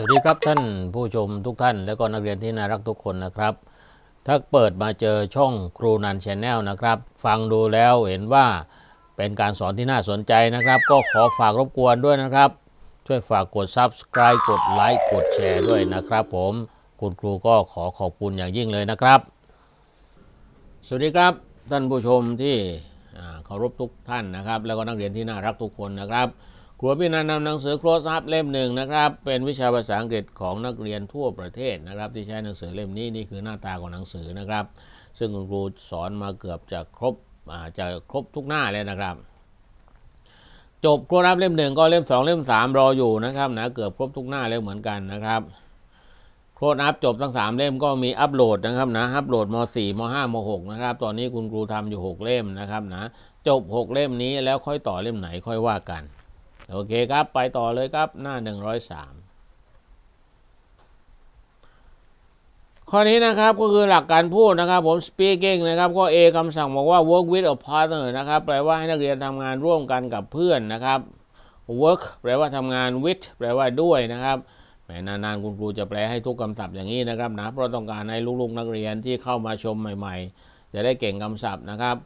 สวัสดีครับท่านผู้ชมทุกท่าน และก็นักเรียนที่น่ารักทุกคนนะครับ ถ้าเปิดมาเจอช่องครูนันชแนลนะครับ ฟังดูแล้วเห็นว่าเป็นการสอนที่น่าสนใจนะครับ ก็ขอฝากรบกวนด้วยนะครับ ช่วยฝากกด Subscribe กดไลค์กดแชร์ด้วยนะครับ ผมคุณครูก็ขอขอบคุณอย่างยิ่งเลยนะครับ สวัสดีครับท่านผู้ชมที่เคารพทุกท่านนะครับ แล้วก็นักเรียนที่น่ารักทุกคนนะครับ ครัวพี่นันนำหนังสือโครสอัพเล่มหนึ่งนะครับ เป็นวิชาภาษาอังกฤษของนักเรียนทั่วประเทศนะครับ ที่ใช้หนังสือเล่มนี้นี่คือหน้าตาของหนังสือนะครับ ซึ่งคุณครูสอนมาเกือบจะครบจะครบทุกหน้าเลยนะครับ จบโครสอัพเล่มหนึ่งก็เล่มสองเล่มสามรออยู่นะครับนะเกือบครบทุกหน้าแล้วเหมือนกันนะครับโครนอัพจบทั้ง 3 เล่มก็มีอัปโหลดนะครับนะอัปโหลดม .4 ม .5 ม .6 นะครับ ตอนนี้คุณครูทำอยู่ 6 เล่มนะครับนะจบ 6 เล่มนี้แล้วค่อยต่อเล่มไหนค่อยว่ากัน โอเคครับ ไปต่อเลยครับหน้า 103 ข้อนี้นะครับก็คือหลักการพูดนะครับ ผม speaking นะครับก็ A คำสั่งบอกว่า work with a partner นะครับแปลว่าให้นักเรียนทำงานร่วมกันกับเพื่อนนะครับ work แปลว่าทำงาน with แปลว่าด้วยนะครับแหมนานๆคุณครูจะแปลให้ทุกคำศัพท์อย่างนี้นะครับนะเพราะต้องการให้ลูกๆนักเรียนที่เข้ามาชมใหม่ ๆ จะได้เก่งคำศัพท์นะครับ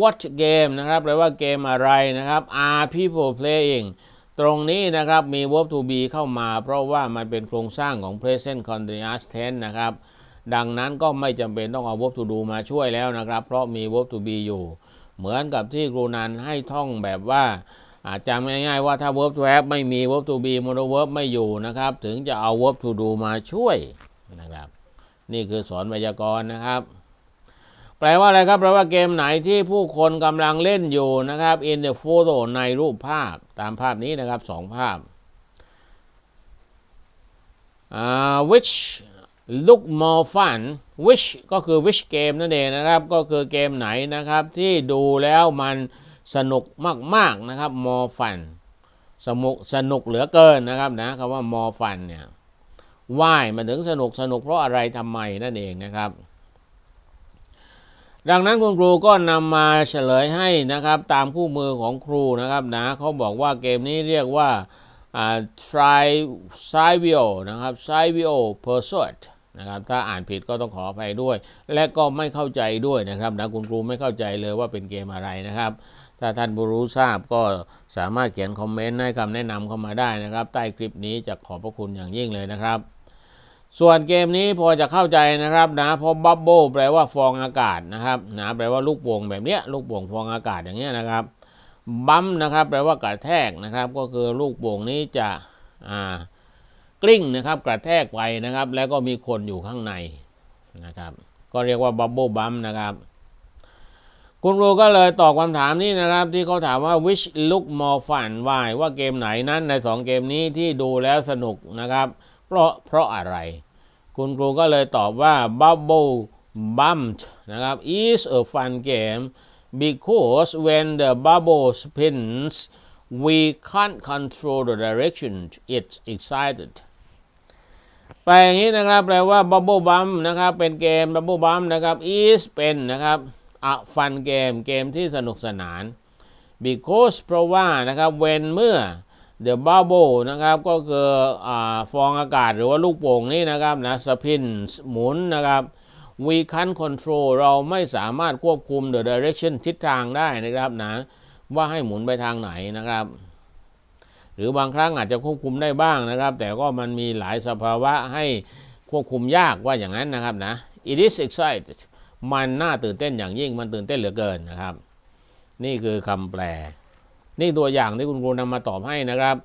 watch game นะครับแปลว่าเกมอะไรนะครับ are people playing ตรงนี้นะครับมี verb to be เข้ามา เพราะว่ามันเป็นโครงสร้างของ present continuous tense นะครับ ดังนั้นก็ไม่จำเป็นต้องเอา verb to do มาช่วยแล้วนะครับ เพราะมี verb to be อยู่ เหมือนกับที่ครูนันให้ท่องแบบว่าอาจจำง่ายๆว่าถ้า verb to have ไม่มี verb to be modal verb ไม่อยู่นะครับ ถึงจะเอา verb to do มาช่วยนะครับ นี่คือสอนไวยากรณ์นะครับ แปลว่าอะไรครับ แปลว่าเกมไหนที่ผู้คนกำลังเล่นอยู่นะครับ in the photo ในรูปภาพตามภาพนี้นะครับสองภาพอ่า which look more fun which ก็คือ which game นั่นเองนะครับ ก็คือเกมไหนนะครับที่ดูแล้วมันสนุกมากๆนะครับ more fun สนุกสนุกเหลือเกินนะครับนะคำว่า more fun เนี่ย why มันถึงสนุกสนุกเพราะอะไรทำไมนั่นเองนะครับ ดังนั้นคุณครูก็นำมาเฉลยให้นะครับตามคู่มือของครูนะครับนะเขาบอกว่าเกมนี้เรียกว่าอ่า try c i v i o นะครับ c i v i o pursuit นะครับถ้าอ่านผิดก็ต้องขออภัยด้วย และก็ไม่เข้าใจด้วยนะครับนะคุณครูไม่เข้าใจเลยว่าเป็นเกมอะไรนะครับ ถ้าท่านผู้รู้ทราบก็สามารถเขียนคอมเมนต์ให้คำแนะนำเข้ามาได้นะครับ ใต้คลิปนี้จะขอบพระคุณอย่างยิ่งเลยนะครับ ส่วนเกมนี้พอจะเข้าใจนะครับนะเพราะบับเบิลแปลว่าฟองอากาศนะครับนะแปลว่าลูกโป่งแบบเนี้ยลูกโป่งฟองอากาศอย่างเงี้ยนะครับบัมนะครับแปลว่ากระแทกนะครับ ก็คือลูกโป่งนี้จะอ่ากลิ้งนะครับกระแทกไปนะครับ แล้วก็มีคนอยู่ข้างในนะครับ ก็เรียกว่าบับเบิลบัมนะครับคุณครูก็เลยตอบคำถามนี้นะครับ ที่เขาถามว่า which look more fun why ว่าเกมไหนนั้นในสองเกมนี้ที่ดูแล้วสนุกนะครับ เพราะเพราะอะไร คุณครูก็เลยตอบว่า Bubble Bumped นะครับ is a fun game because when the bubble spins we can't control the direction it's excited แปลอย่างนี้นะครับแปลว่า Bubble Bump นะครับเป็นเกม Bubble Bump นะครับ is เป็นนะครับ a fun game เกมที่สนุกสนาน because เพราะว่านะครับ when เมื่อ the bubble นะครับก็คืออาฟองอากาศหรือว่าลูกโป่งนี่นะครับนะสปินหมุนนะครับ we can't control เราไม่สามารถควบคุม the direction ทิศทางได้นะครับนะว่าให้หมุนไปทางไหนนะครับ หรือบางครั้งอาจจะควบคุมได้บ้างนะครับ แต่ก็มันมีหลายสภาวะให้ควบคุมยากว่าอย่างนั้นนะครับนะ it is excited มันน่าตื่นเต้นอย่างยิ่งมันตื่นเต้นเหลือเกินนะครับ นี่คือคำแปล นี่ตัวอย่างที่คุณครูนำมาตอบให้นะครับ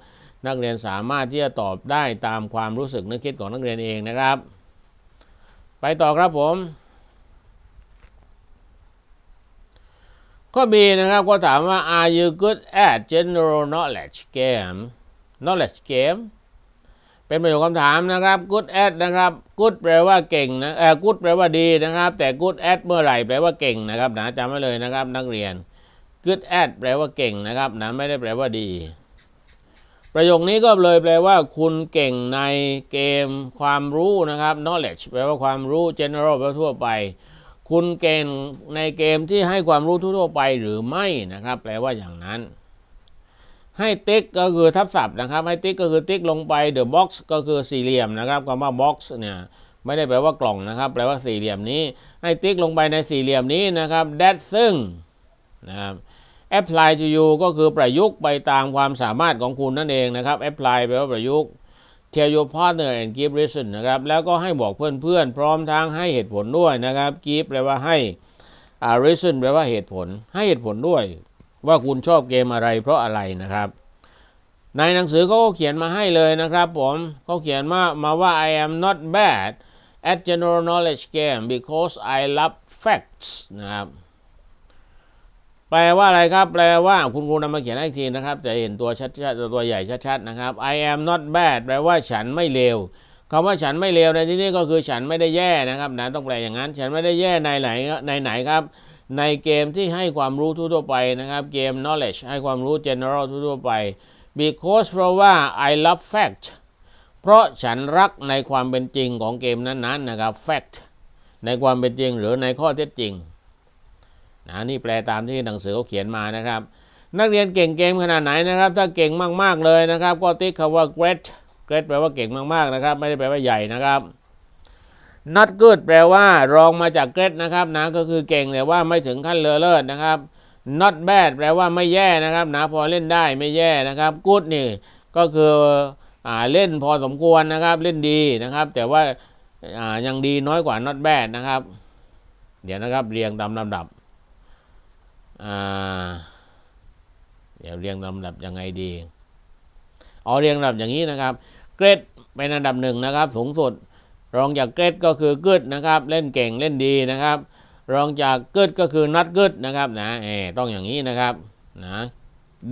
นักเรียนสามารถที่จะตอบได้ตามความรู้สึกนึกคิดของนักเรียนเองนะครับ ไปต่อครับผม ข้อ B นะครับก็ถามว่า are you good at general knowledge game knowledge game เป็นประโยคคำถามนะครับ good at นะครับ good แปลว่าเก่งนะเออ good แปลว่าดีนะครับ แต่ good at เมื่อไหร่แปลว่าเก่งนะครับนะจำไว้เลยนะครับนักเรียน good at แปลว่าเก่งนะครับนะไม่ได้แปลว่าดี ประโยคนี้ก็เลยแปลว่า คุณเก่งในเกมความรู้นะครับ knowledge แปลว่าความรู้ general แปลว่าทั่วไป คุณเก่งในเกมที่ให้ความรู้ทั่วไปหรือไม่นะครับ แปลว่าอย่างนั้น ให้ติ๊กก็คือทับศัพท์นะครับ ให้ติ๊กก็คือติ๊กลงไป the box ก็คือสี่เหลี่ยมนะครับคำว่า box เนี่ยไม่ได้แปลว่ากล่องนะครับ แปลว่าสี่เหลี่ยมนี้ ให้ติ๊กลงไปในสี่เหลี่ยมนี้นะครับ that ซึ่งนะครับ apply to you ก็คือประยุกต์ไปตามความสามารถของคุณนั่นเองนะครับ apply แปลว่าประยุกต์ tell your partner and give reason นะครับแล้วก็ให้บอกเพื่อนๆ พร้อมทั้งให้เหตุผลด้วยนะครับ give แปลว่าให้อ่า reason แปลว่าเหตุผล ให้เหตุผลด้วย ว่าคุณชอบเกมอะไรเพราะอะไรนะครับในหนังสือเขาก็เขียนมาให้เลยนะครับผมเขาเขียนมามาว่า I am not bad at general knowledge game because I love facts นะครับ แปลว่าอะไรครับ แปลว่าคุณครูนำมาเขียนให้อีกทีนะครับ จะเห็นตัวชัดๆตัวใหญ่ชัดๆนะครับ I am not bad แปลว่าฉันไม่เลวคำว่าฉันไม่เลวในที่นี้ก็คือฉันไม่ได้แย่นะครับนะต้องแปลอย่างนั้น ฉันไม่ได้แย่ในไหนในไหนครับ ในเกมที่ให้ความรู้ทั่วไปนะครับ เกม knowledge ให้ความรู้ general ทั่วไป because เพราะว่า I love fact เพราะฉันรักในความเป็นจริงของเกมนั้นๆนะครับ fact ในความเป็นจริงหรือในข้อเท็จจริง นะนี่แปลตามที่หนังสือเขาเขียนมานะครับ นักเรียนเก่งเกมขนาดไหนนะครับ ถ้าเก่งมากๆเลยนะครับ ก็ติ๊กคำว่า great great แปลว่าเก่งมากๆนะครับ ไม่ได้แปลว่าใหญ่นะครับ not good แปลว่ารองมาจาก great นะครับนะก็คือเก่งแต่ว่าไม่ถึงขั้นเลอเลิศนะครับ not bad แปลว่าไม่แย่นะครับนะพอเล่นได้ไม่แย่นะครับ good นี่ก็คืออ่าเล่นพอสมควรนะครับเล่นดีนะครับ แต่ว่าอ่ายังดีน้อยกว่า not bad นะครับ เดี๋ยวนะครับเรียงตามลำดับ เดี๋ยวเรียงลำดับยังไงดีเอาเรียงลำดับอย่างนี้นะครับ เกรดเป็นอันดับหนึ่งนะครับ สูงสุด รองจากเกรดก็คือกึดนะครับ เล่นเก่งเล่นดีนะครับ รองจากกึดก็คือนัดกึดนะครับนะเออต้องอย่างนี้นะครับนะ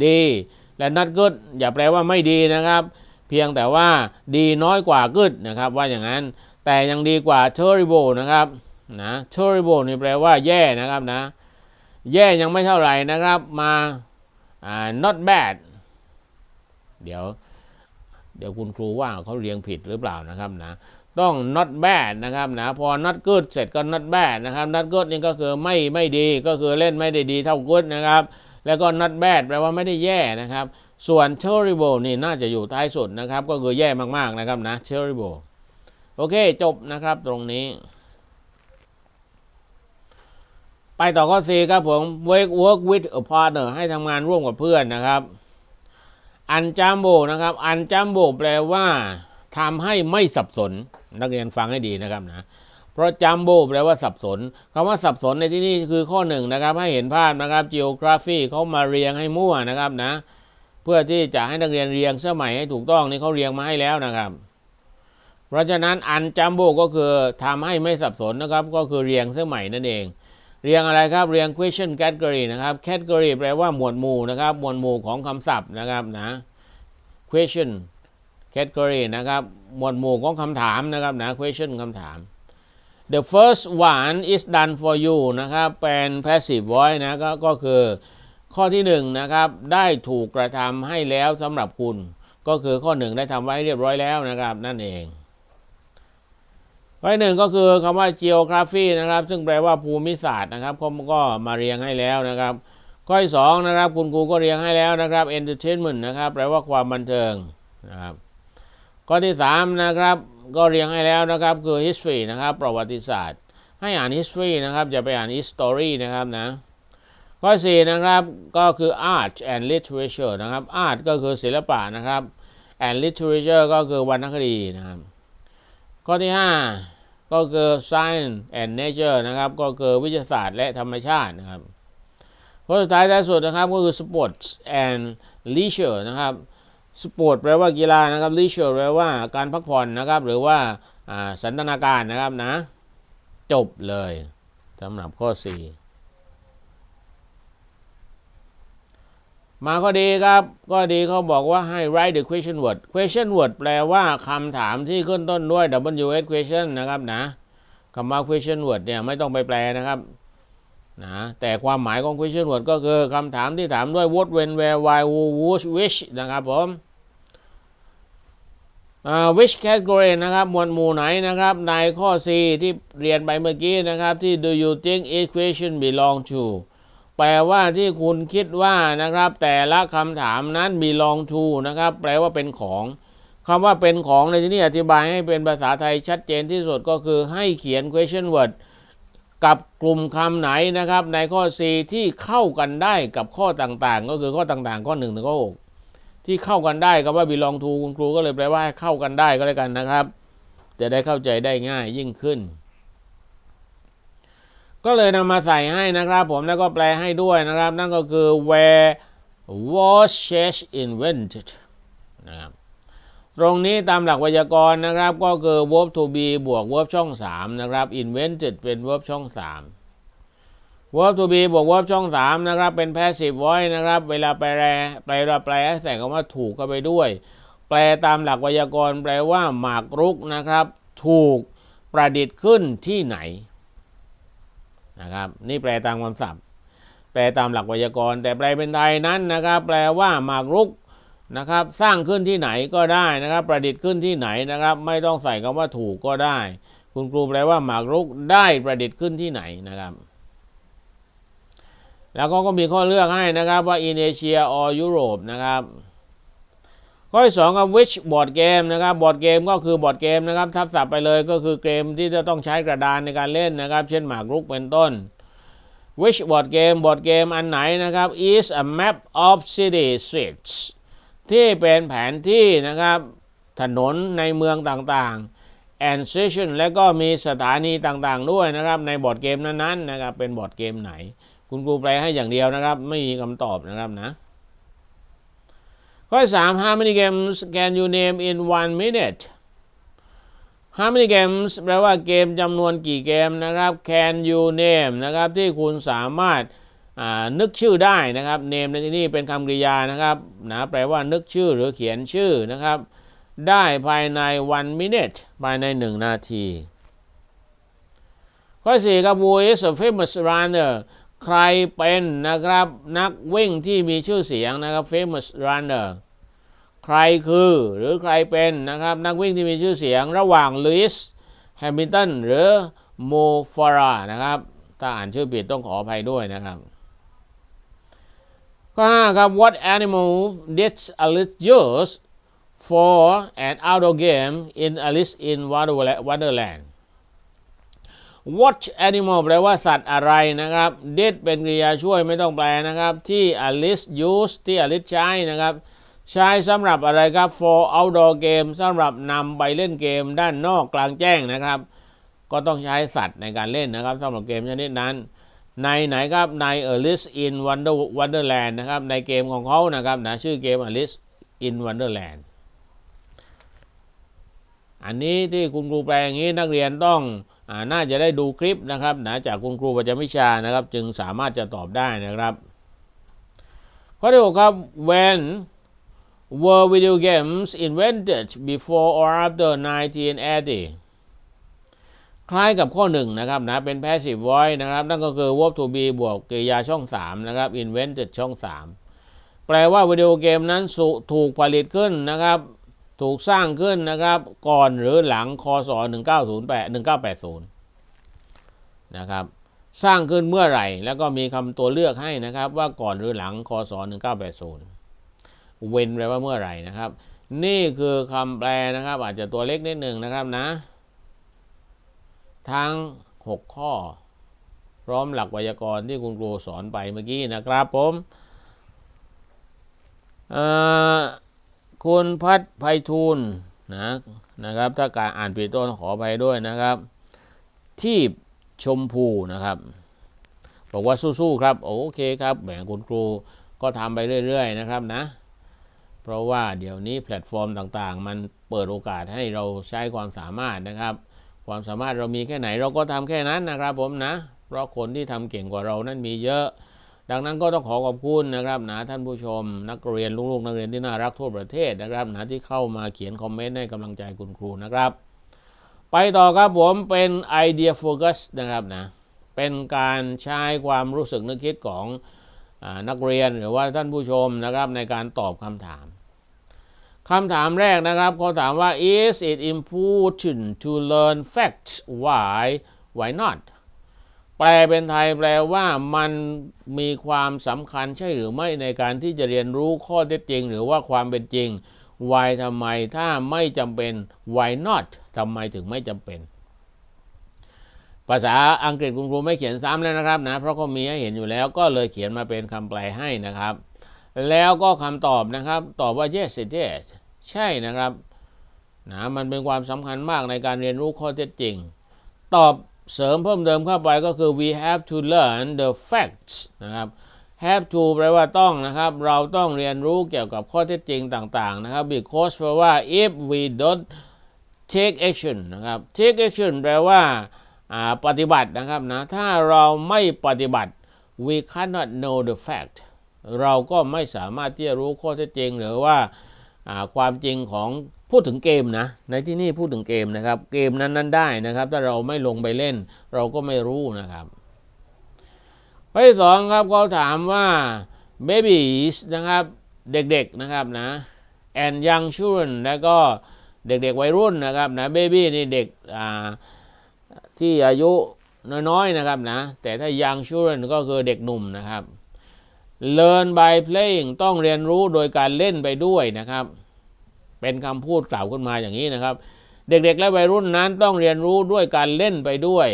ดีและนัดกึดอย่าแปลว่าไม่ดีนะครับ เพียงแต่ว่าดีน้อยกว่ากึดนะครับ ว่าอย่างนั้นแต่ยังดีกว่า terrible นะครับนะ terrible นี่แปลว่าแย่นะครับนะ แย่ยังไม่เท่าไหร่นะครับ มา not bad เดี๋ยว เดี๋ยวคุณครูว่าเขาเรียงผิดหรือเปล่านะครับนะ ต้อง not bad นะครับนะ พอ not good เสร็จก็ not bad นะครับ not good นี่ก็คือไม่ไม่ดี ก็คือเล่นไม่ได้ดีเท่า good นะครับ แล้วก็ not bad แปลว่าไม่ได้แย่นะครับ ส่วน terrible นี่น่าจะอยู่ท้ายสุดนะครับ ก็คือแย่มากๆนะครับนะ terrible โอเค จบนะครับตรงนี้ ไปต่อข้อ C ครับผม work work with a partner ให้ทำงานร่วมกับเพื่อนนะครับ อันจัมโบนะครับ อันจัมโบแปลว่าทำให้ไม่สับสน นักเรียนฟังให้ดีนะครับนะ เพราะจัมโบแปลว่าสับสนคำว่าสับสนในที่นี้คือข้อหนึ่งนะครับ ให้เห็นภาพนะครับ geography เขามาเรียงให้มั่วนะครับนะ เพื่อที่จะให้นักเรียนเรียงสมัยให้ถูกต้องนี่เขาเรียงมาให้แล้วนะครับเพราะฉะนั้นอันจัมโบก็คือทำให้ไม่สับสนนะครับ ก็คือเรียงสมัยนั่นเอง เรียงอะไรครับ เรียง question category นะครับ category แปลว่าหมวดหมู่นะครับ หมวดหมู่ของคำศัพท์นะครับนะ question category นะครับ หมวดหมู่ของคำถามนะครับนะ question คำถาม the first one is done for you นะครับ เป็น passive voice นะก็ก็คือข้อที่หนึ่งนะครับ ได้ถูกกระทำให้แล้วสำหรับคุณ ก็คือข้อหนึ่งได้ทำไว้เรียบร้อยแล้วนะครับ นั่นเอง ข้อที่หนึ่งก็คือคำว่า geography นะครับ ซึ่งแปลว่าภูมิศาสตร์นะครับเขาก็มาเรียงให้แล้วนะครับ ข้อที่สองนะครับ คุณครูก็เรียงให้แล้วนะครับ entertainment นะครับ แปลว่าความบันเทิงนะครับ ข้อที่สามนะครับก็เรียงให้แล้วนะครับคือ history นะครับ ประวัติศาสตร์ ให้อ่าน history นะครับอย่าไปอ่าน history นะครับนะข้อสี่นะครับก็คือ art and literature นะครับ art ก็คือศิลปะนะครับ and literature ก็คือวรรณคดีนะครับ ข้อที่5 ก็คือ science and nature นะครับ ก็คือวิทยาศาสตร์และธรรมชาตินะครับข้อสุดท้ายท้ายสุดนะครับก็คือ sports and leisure นะครับ sport แปลว่ากีฬานะครับ leisure แปลว่าการพักผ่อนนะครับ หรือว่าอ่าสันทนาการนะครับนะ จบเลยสำหรับข้อ 4 มาข้อดีครับข้อดีเขาบอกว่าให้ write the question word question word แปลว่าคำถามที่ขึ้นต้นด้วย ws question นะครับนะคำว่า question word เนี่ยไม่ต้องไปแปลนะครับนะแต่ความหมายของ question word ก็คือคำถามที่ถามด้วย what when where why who whose which นะครับผม which category นะครับหมวดหมู่ไหนนะครับ ในข้อ C ที่เรียนไปเมื่อกี้นะครับ ที่ do you think each question belong to แปลว่าที่คุณคิดว่านะครับ แต่ละคำถามนั้น belong to นะครับ แปลว่าเป็นของคำว่าเป็นของในที่นี้อธิบายให้เป็นภาษาไทยชัดเจนที่สุดก็คือให้เขียน question word กับกลุ่มคำไหนนะครับ ในข้อ C ที่เข้ากันได้กับข้อต่างๆ ก็คือข้อต่างๆ ข้อ1ถึงข้อ6ที่เข้ากันได้กับว่า belong to คุณครูก็เลยแปลว่าให้เข้ากันได้ก็แล้วกันนะครับ จะได้เข้าใจได้ง่ายยิ่งขึ้น ก็เลยนำมาใส่ให้นะครับผมแล้วก็แปลให้ด้วยนะครับ นั่นก็คือ where was shes invented นะครับตรงนี้ตามหลักไวยากรณ์นะครับ ก็คือ verb to be บวก verb ช่อง 3 นะครับ invented เป็น verb ช่อง 3 verb to be บวก verb ช่อง 3 นะครับ เป็น passive voice นะครับ เวลาแปลแปลเราแปลให้ใส่คำว่าถูกเข้าไปด้วย แปลตามหลักไวยากรณ์แปลว่าหมากรุกนะครับ ถูกประดิษฐ์ขึ้นที่ไหน นะครับนี่แปลตามคำศัพท์ แปลตามหลักไวยากรณ์ แต่แปลเป็นไทยนั้นนะครับ แปลว่าหมากรุกนะครับ สร้างขึ้นที่ไหนก็ได้นะครับ ประดิษฐ์ขึ้นที่ไหนนะครับ ไม่ต้องใส่คำว่าถูกก็ได้ คุณครูแปลว่าหมากรุกได้ประดิษฐ์ขึ้นที่ไหนนะครับ แล้วก็ก็มีข้อเลือกให้นะครับว่า in Asia or Europe นะครับ ข้อที่สองครับ which board game นะครับบอร์ดเกมก็คือบอร์ดเกมนะครับ ทับศัพท์ไปเลยก็คือเกมที่จะต้องใช้กระดานในการเล่นนะครับ เช่นหมากรุกเป็นต้น which board game บอร์ดเกมอันไหนนะครับ is a map of city streets ที่เป็นแผนที่นะครับถนนในเมืองต่างๆ and station และก็มีสถานีต่างๆ ด้วยนะครับ ในบอร์ดเกมนั้นๆนะครับเป็นบอร์ดเกมไหน คุณครูแปลให้อย่างเดียวนะครับ ไม่มีคำตอบนะครับนะ ข้อสาม how many games can you name in one minute how many games แปลว่าเกมจำนวนกี่เกมนะครับ can you name นะครับที่คุณสามารถนึกชื่อได้นะครับ name ในที่นี้เป็นคำกริยานะครับนะแปลว่านึกชื่อหรือเขียนชื่อนะครับ ได้ภายใน one minute ภายใน 1 นาที ข้อ4ครับ who is a famous runner ใครเป็นนะครับนักวิ่งที่มีชื่อเสียงนะครับ famous runner ใครคือหรือใครเป็นนะครับนักวิ่งที่มีชื่อเสียงระหว่างลุยส์แฮมิลตันหรือโมฟารานะครับถ้าอ่านชื่อผิดต้องขออภัยด้วยนะครับข้อ5ครับ what animal did Alice use for an outdoor game in Alice in Wonderland what animal แปลว่าสัตว์อะไรนะครับ did เป็นกริยาช่วยไม่ต้องแปลนะครับ ที่ Alice use ที่ Alice ใช้นะครับ ใช้สำหรับอะไรครับ for outdoor game สำหรับนำไปเล่นเกมด้านนอกกลางแจ้งนะครับ ก็ต้องใช้สัตว์ในการเล่นนะครับสำหรับเกมชนิดนั้น ในไหนครับ ใน Alice in Wonder Wonderland นะครับ ในเกมของเขานะครับนะชื่อเกม Alice in Wonderland อันนี้ที่คุณครูแปลอย่างนี้นักเรียนต้องอน่าจะได้ดูคลิปนะครับนะจากคุณครูประจำวิชานะครับ จึงสามารถจะตอบได้นะครับ ข้อที่6ครับ when were video games invented before or after 1980 คล้ายกับข้อหนึ่งนะครับนะเป็น passive voice นะครับ นั่นก็คือ verb to be บวกกริยาช่อง 3 นะครับ invented ช่อง 3 แปลว่าวิดีโอเกมนั้นถูกผลิตขึ้นนะครับ ถูกสร้างขึ้นนะครับ ก่อนหรือหลังคศ1908 1980 นะครับ สร้างขึ้นเมื่อไหร่ แล้วก็มีคำตัวเลือกให้นะครับ ว่าก่อนหรือหลังคศ1980 เว้นแปลว่าเมื่อไหร่นะครับ นี่คือคำแปลนะครับ อาจจะตัวเล็กนิดหนึ่งนะครับนะ ทั้ง 6 ข้อ พร้อมหลักไวยากรณ์ที่คุณครูสอนไปเมื่อกี้นะครับผมคุณพัฒไพฑูรย์นะนะครับ ถ้าการอ่านผิดต้นขออภัยด้วยนะครับ ที่ชมพูนะครับบอกว่าสู้ๆครับ โอเคครับแหมคุณครูก็ทำไปเรื่อย ๆ นะครับนะ เพราะว่าเดี๋ยวนี้แพลตฟอร์มต่างๆ มันเปิดโอกาสให้เราใช้ความสามารถนะครับ ความสามารถเรามีแค่ไหนเราก็ทำแค่นั้นนะครับผมนะ เพราะคนที่ทำเก่งกว่าเรานั้นมีเยอะ ดังนั้นก็ต้องขอขอบคุณนะครับนะท่านผู้ชม นักเรียนลูกๆนักเรียนที่น่ารักทั่วประเทศนะครับนะที่เข้ามาเขียนคอมเมนต์ให้กำลังใจคุณครูนะครับ ไปต่อครับผมเป็นไอเดียโฟกัสนะครับนะเป็นการใช้ความรู้สึกนึกคิดของ นักเรียนหรือว่าท่านผู้ชมนะครับในการตอบคำถามคำถามแรกนะครับเขาถามว่า is it important to learn facts why why not แปลเป็นไทยแปลว่ามันมีความสำคัญใช่หรือไม่ในการที่จะเรียนรู้ข้อเท็จจริง หรือว่าความเป็นจริง why ทำไมถ้าไม่จำเป็น why not ทำไมถึงไม่จำเป็น ภาษาอังกฤษคุณครูไม่เขียนซ้ำแล้วนะครับนะเพราะก็มีให้เห็นอยู่แล้วก็เลยเขียนมาเป็นคำแปลให้นะครับ แล้วก็คำตอบนะครับ ตอบว่า yes it is ใช่นะครับนะมันเป็นความสำคัญมากในการเรียนรู้ข้อเท็จจริง ตอบเสริมเพิ่มเติมเข้าไปก็คือ we have to learn the facts นะครับ have to แปลว่าต้องนะครับ เราต้องเรียนรู้เกี่ยวกับข้อเท็จจริงต่างๆนะครับ because แปลว่า if we don't take action นะครับ take action แปลว่าอ่า ปฏิบัตินะครับนะถ้าเราไม่ปฏิบัติ we cannot know the fact เราก็ไม่สามารถที่จะรู้ข้อเท็จจริง หรือว่าความจริงของพูดถึงเกมนะในที่นี่พูดถึงเกมนะครับ เกมนั้นๆได้นะครับ ถ้าเราไม่ลงไปเล่น เราก็ไม่รู้นะครับข้อที่สองครับเขาถามว่า babies นะครับเด็กๆนะครับนะ and young children แล้วก็เด็กๆวัยรุ่นนะครับนะ baby นี่เด็กอ่า ที่อายุน้อยๆนะครับนะ แต่ถ้า young children ก็คือเด็กหนุ่มนะครับ learn by playing ต้องเรียนรู้โดยการเล่นไปด้วยนะครับ เป็นคำพูดกล่าวขึ้นมาอย่างนี้นะครับ เด็กๆและวัยรุ่นนั้นต้องเรียนรู้ด้วยการเล่นไปด้วย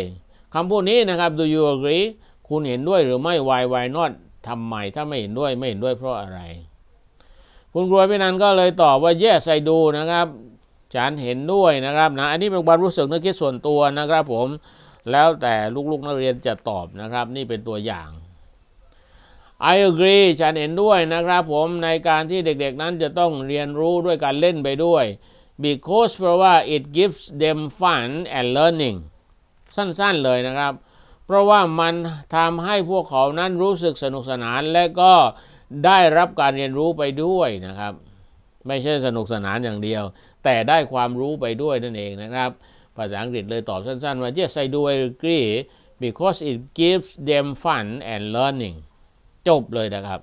คำพูดนี้นะครับ do you agree คุณเห็นด้วยหรือไม่ why why not ทำไมถ้าไม่เห็นด้วยไม่เห็นด้วยเพราะอะไร คุณครูพี่นันก็เลยตอบว่า yes I do นะครับ ฉันเห็นด้วยนะครับนะอันนี้เป็นความรู้สึกนึกคิดส่วนตัวนะครับผมแล้วแต่ลูกๆนักเรียนจะตอบนะครับ นี่เป็นตัวอย่าง I agree ฉันเห็นด้วยนะครับผมในการที่เด็กๆนั้นจะต้องเรียนรู้ด้วยการเล่นไปด้วย because เพราะว่า it gives them fun and learning สั้นๆเลยนะครับ เพราะว่ามันทำให้พวกเขานั้นรู้สึกสนุกสนานและก็ได้รับการเรียนรู้ไปด้วยนะครับ ไม่ใช่สนุกสนานอย่างเดียว แต่ได้ความรู้ไปด้วยนั่นเองนะครับ ภาษาอังกฤษเลยตอบสั้นๆว่า yes I do agree because it gives them fun and learning จบเลยนะครับ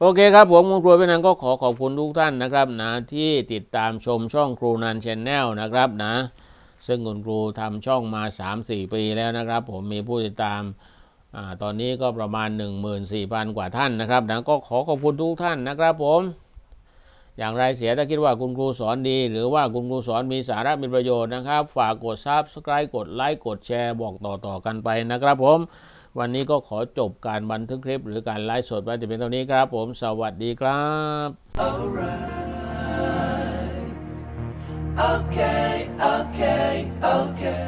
โอเคครับผมคุณครูเป็นนันก็ขอขอบคุณทุกท่านนะครับนะที่ติดตามชมช่องครูนันชแนลนะครับนะ ซึ่งคุณครูทำช่องมา 3-4 ปีแล้วนะครับ ผมมีผู้ติดตามอตอนนี้ก็ประมาณ 14,000 กว่าท่านนะครับนะก็ขอขอบคุณทุกท่านนะครับผม อย่างไรเสียถ้าคิดว่าคุณครูสอนดี หรือว่าคุณครูสอนมีสาระมีประโยชน์นะครับ ฝากกดซับสไครต์กดไลค์กดแชร์บอกต่อๆกันไปนะครับผม วันนี้ก็ขอจบการบันทึกคลิป หรือการไลฟ์สดไว้แต่เป็นเท่านี้ครับผม สวัสดีครับ Okay Okay Okay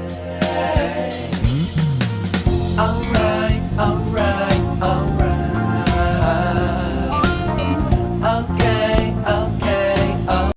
Alright